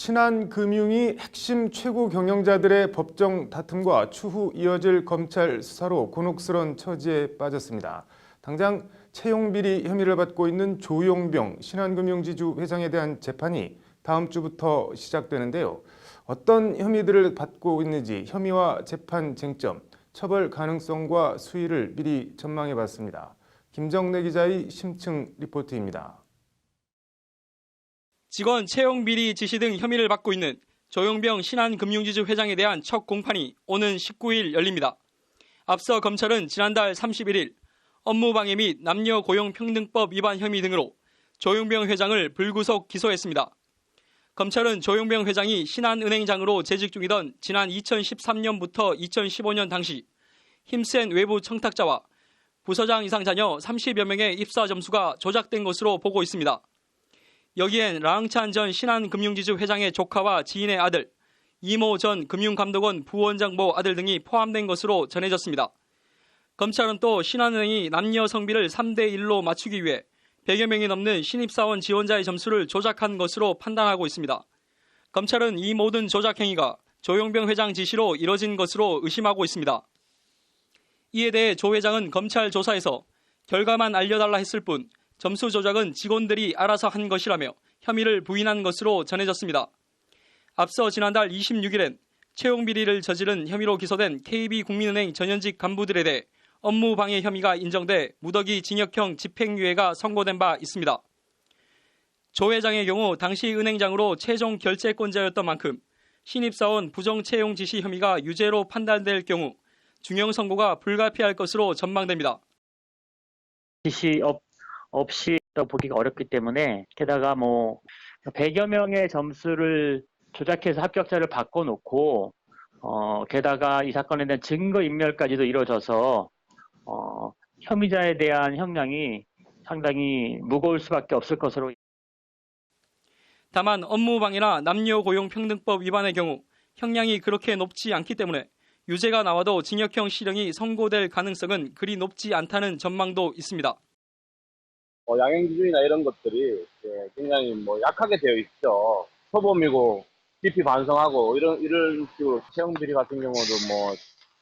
신한금융이 핵심 최고 경영자들의 법정 다툼과 추후 이어질 검찰 수사로 곤혹스런 처지에 빠졌습니다. 당장 채용 비리 혐의를 받고 있는 조용병 신한금융지주 회장에 대한 재판이 다음 주부터 시작되는데요. 어떤 혐의들을 받고 있는지 혐의와 재판 쟁점, 처벌 가능성과 수위를 미리 전망해 봤습니다. 김정래 기자의 심층 리포트입니다. 직원 채용 비리 지시 등 혐의를 받고 있는 조용병 신한금융지주 회장에 대한 첫 공판이 오는 19일 열립니다. 앞서 검찰은 지난달 31일 업무방해 및 남녀 고용평등법 위반 혐의 등으로 조용병 회장을 불구속 기소했습니다. 검찰은 조용병 회장이 신한은행장으로 재직 중이던 지난 2013년부터 2015년 당시 힘센 외부 청탁자와 부서장 이상 자녀 30여 명의 입사 점수가 조작된 것으로 보고 있습니다. 여기엔 랑찬 전 신한금융지주 회장의 조카와 지인의 아들, 이모 전 금융감독원 부원장 모 아들 등이 포함된 것으로 전해졌습니다. 검찰은 또 신한은행이 남녀 성비를 3대 1로 맞추기 위해 100여 명이 넘는 신입사원 지원자의 점수를 조작한 것으로 판단하고 있습니다. 검찰은 이 모든 조작 행위가 조용병 회장 지시로 이뤄진 것으로 의심하고 있습니다. 이에 대해 조 회장은 검찰 조사에서 결과만 알려달라 했을 뿐 점수 조작은 직원들이 알아서 한 것이라며 혐의를 부인한 것으로 전해졌습니다. 앞서 지난달 26일엔 채용 비리를 저지른 혐의로 기소된 KB국민은행 전현직 간부들에 대해 업무 방해 혐의가 인정돼 무더기 징역형 집행유예가 선고된 바 있습니다. 조 회장의 경우 당시 은행장으로 최종 결재권자였던 만큼 신입사원 부정 채용 지시 혐의가 유죄로 판단될 경우 중형 선고가 불가피할 것으로 전망됩니다. 지시 없, 없이 또 보기가 어렵기 때문에 게다가 뭐 100여 명의 점수를 조작해서 합격자를 바꿔놓고 어, 게다가 이 사건에 대한 증거 인멸까지도 이루어져서 어, 혐의자에 대한 형량이 상당히 무거울 수밖에 없을 것으로 다만 업무방해나 남녀 고용 평등법 위반의 경우 형량이 그렇게 높지 않기 때문에 유죄가 나와도 징역형 실형이 선고될 가능성은 그리 높지 않다는 전망도 있습니다. 어, 양형 기준이나 이런 것들이 예, 굉장히 뭐 약하게 되어 있죠. 초범이고 깊이 반성하고 이런 이런 식으로 채용 비리 같은 경우도 뭐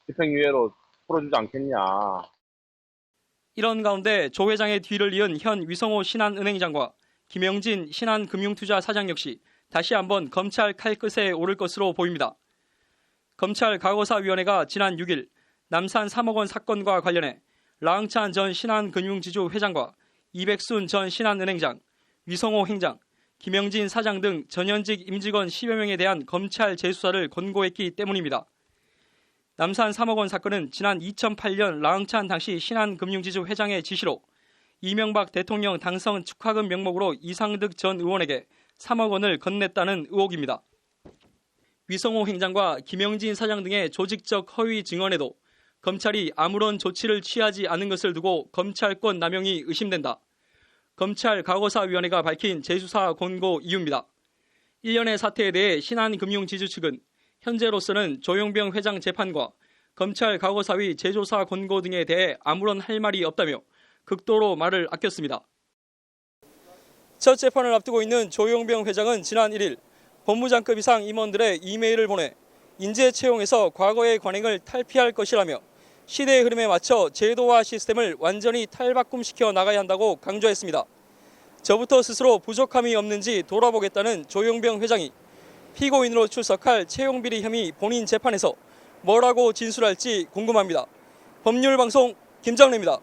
집행유예로 풀어주지 않겠냐. 이런 가운데 조 회장의 뒤를 이은 현 위성호 신한은행장과 김영진 신한금융투자 사장 역시 다시 한번 검찰 칼끝에 오를 것으로 보입니다. 검찰 과거사위원회가 지난 6일 남산 3억 원 사건과 관련해 라흥찬 전 신한금융지주 회장과 이백순 전 신한은행장, 위성호 행장, 김영진 사장 등 전현직 임직원 10여 명에 대한 검찰 재수사를 권고했기 때문입니다. 남산 3억 원 사건은 지난 2008년 라흥찬 당시 신한금융지주 회장의 지시로 이명박 대통령 당선 축하금 명목으로 이상득 전 의원에게 3억 원을 건넸다는 의혹입니다. 위성호 행장과 김영진 사장 등의 조직적 허위 증언에도 검찰이 아무런 조치를 취하지 않은 것을 두고 검찰권 남용이 의심된다. 검찰 과거사위원회가 밝힌 재수사 권고 이유입니다. 1년의 사태에 대해 신한금융지주 측은 현재로서는 조용병 회장 재판과 검찰 과거사위 재조사 권고 등에 대해 아무런 할 말이 없다며 극도로 말을 아꼈습니다. 첫 재판을 앞두고 있는 조용병 회장은 지난 1일 법무장급 이상 임원들의 이메일을 보내 인재 채용에서 과거의 관행을 탈피할 것이라며 시대의 흐름에 맞춰 제도와 시스템을 완전히 탈바꿈시켜 나가야 한다고 강조했습니다. 저부터 스스로 부족함이 없는지 돌아보겠다는 조용병 회장이 피고인으로 출석할 채용비리 혐의 본인 재판에서 뭐라고 진술할지 궁금합니다. 법률방송 김정래입니다.